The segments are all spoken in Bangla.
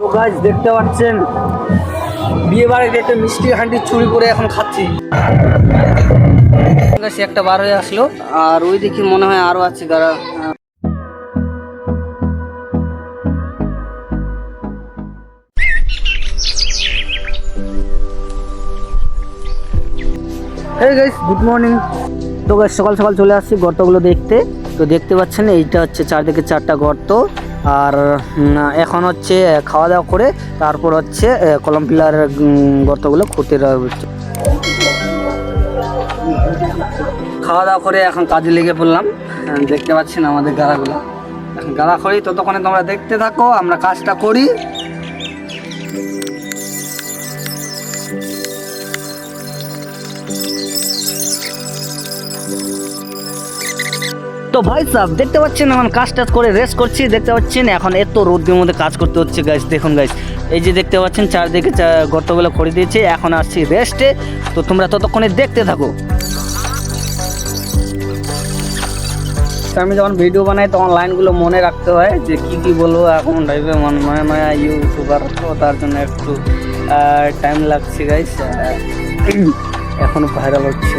তো গাছ দেখতে পাচ্ছেন, বিয়ে বাড়িতে একটা মিষ্টি হান্ডি চুরি করে এখন খাচ্ছি। সে একটা বার হয়ে আসলো, আর ওই দেখি মনে হয় আরও আছে যারা হে গাইস গুড মর্নিং তো গাইস সকাল সকাল চলে আসছি গর্তগুলো দেখতে। তো দেখতে পাচ্ছেন, এইটা হচ্ছে চারদিকে চারটা গর্ত। আর এখন হচ্ছে খাওয়া দাওয়া করে তারপর হচ্ছে কলম পিলার গর্তগুলো খুঁড়তে হচ্ছে। খাওয়া দাওয়া করে এখন কাজে লেগে পড়লাম। দেখতে পাচ্ছেন আমাদের গাড়াগুলো। এখন গাড়া করি, ততক্ষণে তোমরা দেখতে থাকো, আমরা কাজটা করি। তো ভাই সাহেব দেখতে পাচ্ছেন এখন কাজ টাজ করে রেস্ট করছি, দেখতে পাচ্ছেন এখন এত রোদ্রের মধ্যে কাজ করতে হচ্ছে গাইস দেখুন গাইস এই যে দেখতে পাচ্ছেন, চারদিকে গর্তগুলো করে দিয়েছে, এখন আসছি রেস্টে তো তোমরা ততক্ষণে দেখতে থাকো আমি যখন ভিডিও বানাই, তখন লাইনগুলো মনে রাখতে হয় যে কি কি বলব, এখন লাইভে নয়া নয়া ইউটিউবার তো তার জন্য একটু টাইম লাগছে গাইস এখনও ভাইরাল হচ্ছে।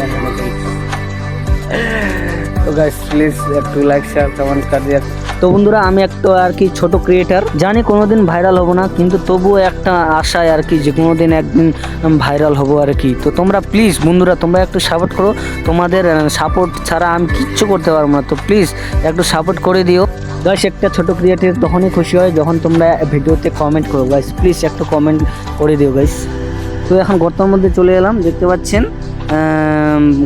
তো গাইস প্লিজ একটু লাইক শেয়ার কমেন্ট করে দিয়ে। তো বন্ধুরা, আমি একটা আর কি ছোট ক্রিয়েটার জানি কোনোদিন ভাইরাল হব না, কিন্তু তবুও একটা আশায় আর কি যে কোনোদিন একদিন ভাইরাল হব আর কি। তো তোমরা প্লিজ বন্ধুরা, তোমরা একটু সাপোর্ট করো। তোমাদের সাপোর্ট ছাড়া আমি কিচ্ছু করতে পারব না। তো প্লিজ একটু সাপোর্ট করে দিও। গাইস একটা ছোট ক্রিয়েটার তখনই খুশি হয় যখন তোমরা ভিডিওতে কমেন্ট করো। গাইস প্লিজ একটু কমেন্ট করে দিও গাইস তো এখন গর্তের মধ্যে চলে এলাম, দেখতে পাচ্ছেন?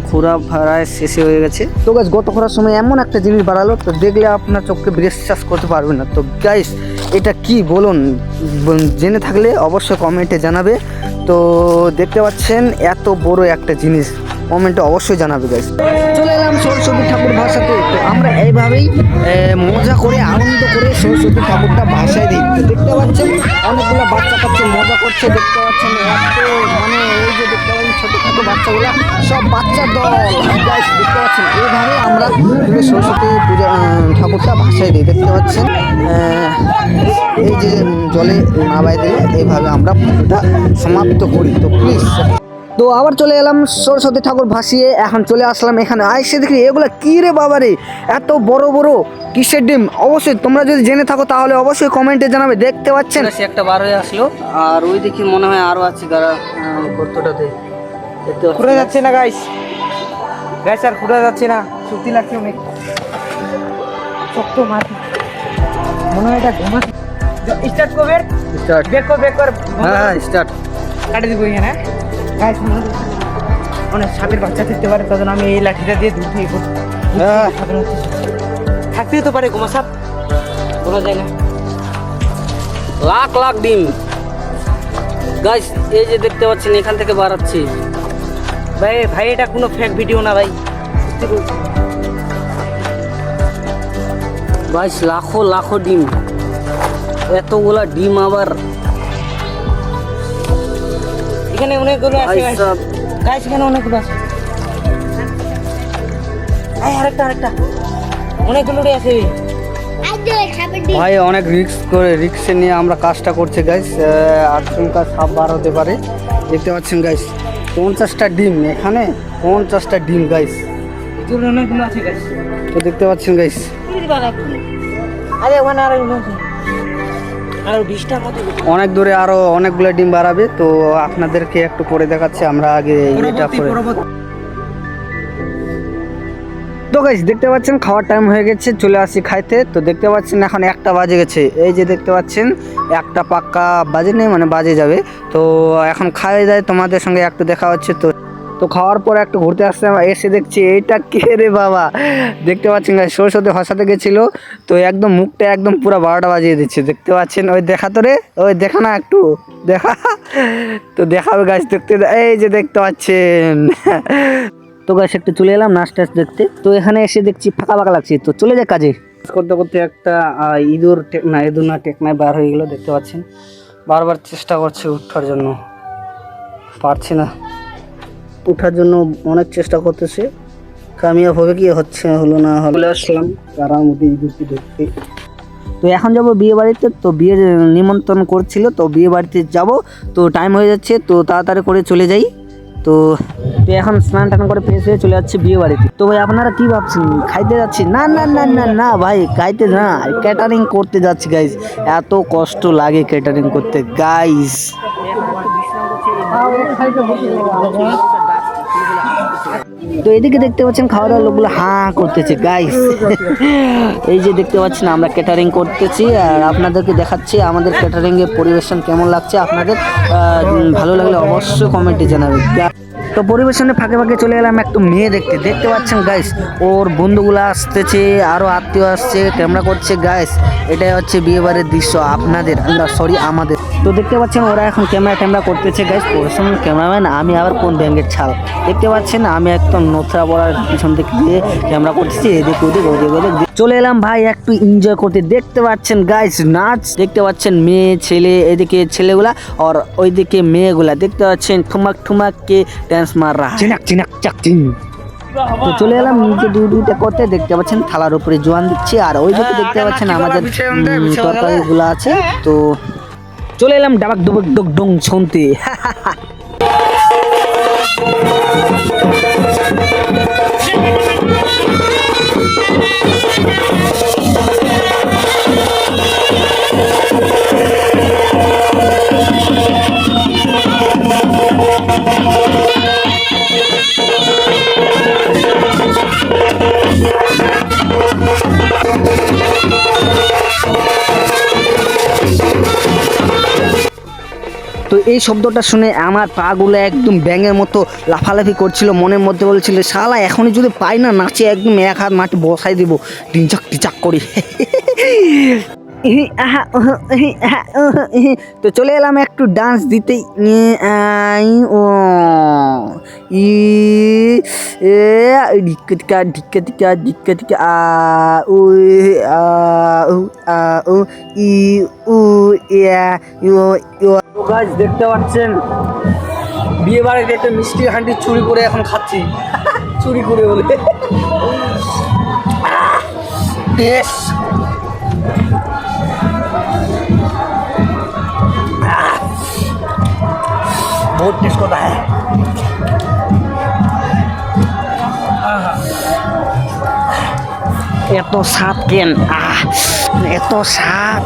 খোরা ভাড়ায় শেষে হয়ে গেছে। তো গাছ গত করার সময় এমন একটা জিনিস বাড়ালো, তো দেখলে আপনার চোখকে বিশ্বাস করতে পারবেন না। তো গাইস এটা কি বলুন? জেনে থাকলে অবশ্যই কমেন্টে জানাবে। তো দেখতে পাচ্ছেন, এত বড় একটা জিনিস। কমেন্টে অবশ্যই জানাবে গাইস চলে এলাম সরস্বতী ঠাকুর ভাষাতে। তো আমরা এইভাবেই মজা করে, আনন্দ করে সরস্বতী ঠাকুরটা ভাষায় দিই। দেখতে পাচ্ছেন, অনেকগুলো বাচ্চা কাচ্চা মজা করছে, দেখতে পাচ্ছেন এত মানে এই যে দেখতে পাচ্ছেন ছোটো ছোটো সব বাচ্চার দল। দেখতে পাচ্ছেন এইভাবে আমরা সরস্বতী পূজা ঠাকুরটা ভাষায় দিই, দেখতে পাচ্ছেন? এই যে জলে নাবাই দিলে এইভাবে আমরা পুজোটা সমাপ্ত করি। তো প্লিজ তো আবার চলে এলাম সরস্বতী ঠাকুর ভাসিয়ে, এখন চলে আসলাম এখানে। আইসে দেখি এগুলো কি রে বাবা রে? এত বড় বড় কিসের ডিম? অবশ্যই তোমরা যদি জেনে থাকো, তাহলে অবশ্যই কমেন্টে জানাবে, দেখতে পাচ্ছেন? সে একটা বার হয়ে আসলো, আর ওই দেখি মনে হয় আরও আছে দেখতে ঘুরে যাচ্ছে না গাইস গাইস আর ঘুরে যাচ্ছে না। সত্যি লাগছে অনেক। শক্ত মাটি। মনে হয় এটা ঘুমা স্টার্ট করবে স্টার্ট বের। কর বের কর। হ্যাঁ হ্যাঁ স্টার্ট কাটে দিব এখানে। গাইস অনেক সাপের বাচ্চা থাকতে পারে তখন আমি এই লাঠিটা দিয়ে থেকে করব হ্যাঁ। থাকতেও তো পারে গোমা সাপ। বলা যায় না। লাখ লাখ ডিম। গাইস এই যে দেখতে পাচ্ছেন এখান থেকে বাড়াচ্ছি ভাই ভাই এটা কোনো ফেক ভিডিও না ভাই। সত্যি বলছি। গাইস লাখো লাখো ডিম। এতগুলা ডিম আবার। এখানে অনেকগুলো আছে ভাই এখানে অনেকগুলো আছে। আরেকটা আরেকটা। অনেকগুলো আছে। ভাই অনেক রিক্স করে রিক্সে নিয়ে আমরা কাজটা করছি গাইস আচমকা সাপ বার হতে পারে। দেখতে পাচ্ছেন গাইস পঞ্চাশটা ডিম, এখানে পঞ্চাশটা ডিম গাইস তো দেখতে পাচ্ছেন গাইস অনেক দূরে আরও অনেকগুলো ডিম বাড়াবে, তো আপনাদেরকে একটু পরে দেখাচ্ছি, আমরা আগে এটা করে গাইস দেখতে পাচ্ছেন, খাওয়ার টাইম হয়ে গেছে, চলে আসি খাইতে। তো দেখতে পাচ্ছেন, এখন একটা বাজে গেছে। এই যে দেখতে পাচ্ছেন, একটা পাক্কা বাজে নেই মানে বাজে যাবে। তো এখন খাওয়া যায় তোমাদের সঙ্গে একটু দেখা হচ্ছে। তো তো খাওয়ার পর একটু ঘুরতে আসতে এসে দেখছি, এইটা কে রে বাবা? দেখতে পাচ্ছেন গাছ সরস্বতী হসাতে গেছিল। তো একদম মুখটা একদম পুরো বারোটা বাজিয়ে দিচ্ছে। দেখতে পাচ্ছেন, ওই দেখা তো রে, ওই দেখা না একটু, দেখা। তো দেখাবে গাছ দেখতে এই যে দেখতে পাচ্ছেন। তো গাছ একটু চলে এলাম নাচ টাচ দেখতে। তো এখানে এসে দেখছি ফাঁকা ফাঁকা লাগছে। তো চলে যায় কাজে। করতে করতে একটা ইঁদুর টেক- না, ইঁদুর না, টেকনায় বার হয়ে গেলো, দেখতে পাচ্ছেন। বারবার চেষ্টা করছে উঠার জন্য। পারছে না। উঠার জন্য অনেক চেষ্টা করতেছে। কামিয়াব হবে কি, হচ্ছে হলো না হলো আসলাম তারার মধ্যে ইঁদুরকে দেখতে। তো এখন যাব বিয়ে বাড়িতে। তো বিয়ের নিমন্ত্রণ করছিল, তো বিয়ে বাড়িতে যাব। তো টাইম হয়ে যাচ্ছে, তো তাড়াতাড়ি করে চলে যাই। তো তো এখন স্নান টান করে ফ্রেশ হয়ে চলে যাচ্ছে বিয়ে বাড়িতে। তো ভাই, আপনারা কি ভাবছেন? খাইতে যাচ্ছি? না না না না না ভাই, খাইতে না। ক্যাটারিং করতে যাচ্ছি গাইজ এত কষ্ট লাগে ক্যাটারিং করতে গাইজ তো এদিকে দেখতে পাচ্ছেন খাওয়া দাওয়ার লোকগুলো হাঁ করতেছে গাইস এই যে দেখতে পাচ্ছেন আমরা ক্যাটারিং করতেছি আর আপনাদেরকে দেখাচ্ছি আমাদের ক্যাটারিং এর পরিবেশন কেমন লাগছে। আপনাদের ভালো লাগলে অবশ্যই কমেন্টে জানাবেন। তো পরিবেশনে ফাঁকে ফাঁকে চলে গেলাম একটু মেয়ে দেখতে। দেখতে পাচ্ছেন গাইস ওর বন্ধুগুলো আসতেছে আরও আত্মীয় আসছে ক্যামেরা করছে গাইস এটাই হচ্ছে বিয়েবাড়ির দৃশ্য আপনাদের সরি আমাদের। তো দেখতে পাচ্ছেন ওরা এখন ক্যামেরা ট্যামেরা করতেছে গাইস পরিশ্রম ক্যামেরাম্যান আমি আবার কোন ব্যাংকের ছাল? দেখতে পাচ্ছেন আমি একদম নোথরা পড়ার পিছন দিক দিয়ে ক্যামেরা করতেছি এদিক ওদিক ওদিক ওদিক। চলে এলাম ভাই একটু এনজয় করতে। দেখতে পাচ্ছেন গাইস নাচ। দেখতে পাচ্ছেন মেয়ে ছেলে এদিকে ছেলেগুলা আর ওইদিকে মেয়েগুলা। দেখতে পাচ্ছেন ঠুমাক ঠুমাক কে ডান্স মার রা চিনাক চিনাক চাক চিন। তো চলে এলাম নিচে ডিউটিটা করতে। দেখতে পাচ্ছেন থালার উপরে জোয়ান দিচ্ছি। আর ওই দিকে দেখতে পাচ্ছেন আমাদের তরকারিগুলো আছে। তো চলে এলাম ডাবাক ডুবক ডুক ডুং শুনতে। এই শব্দটা শুনে আমার পাগুলো একদম ব্যাঙের মতো লাফালাফি করছিল, মনের মধ্যে বলছিল, শালা, এখনই যদি পাই না, নাচে একদম এক হাত মাটি বসাই দিব। টিচাক টিচাক করি। তো চলে এলাম একটু ডান্স দিতে। ও, ই টিকা ডিক্কা টিকা ডিক্কা টিকা আ, উ উ উ, ই, উ, ইয়া ইউ ইউ গাছ দেখতে পাচ্ছেন? বিয়ে বাড়িতে একটা মিষ্টি হাঁটি চুরি করে এখন খাচ্ছি। চুরি করে বলে। বহুত টেস্ট কথা হ্যাঁ। এত সাত কেন? আহ এত স্বাদ।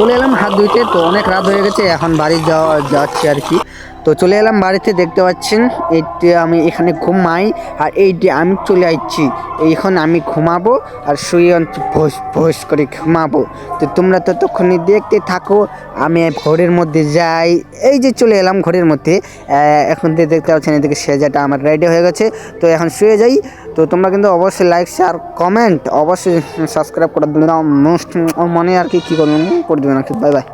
চলে এলাম হাত ধুইতে। তো অনেক রাত হয়ে গেছে, এখন বাড়ি যাওয়া যাচ্ছে আর কি। তো চলে এলাম বাড়িতে, দেখতে পাচ্ছেন, এইটি আমি এখানে ঘুমাই আর এইটি আমি চলে আসছি এখন আমি ঘুমাবো আর শুয়ে ভোস ভোস করে ঘুমাবো। তো তোমরা ততক্ষণে দেখতে থাকো, আমি ঘরের মধ্যে যাই। এই যে চলে এলাম ঘরের মধ্যে। এখন দেখতে পাচ্ছেন, এদিকে সেজাটা আমার রেডি হয়ে গেছে। তো এখন শুয়ে যাই। তো তোমরা কিন্তু অবশ্যই লাইক শেয়ার কমেন্ট অবশ্যই সাবস্ক্রাইব করে দেবে না মনে আর কি, কী করবে করে দেবে না বাই বাই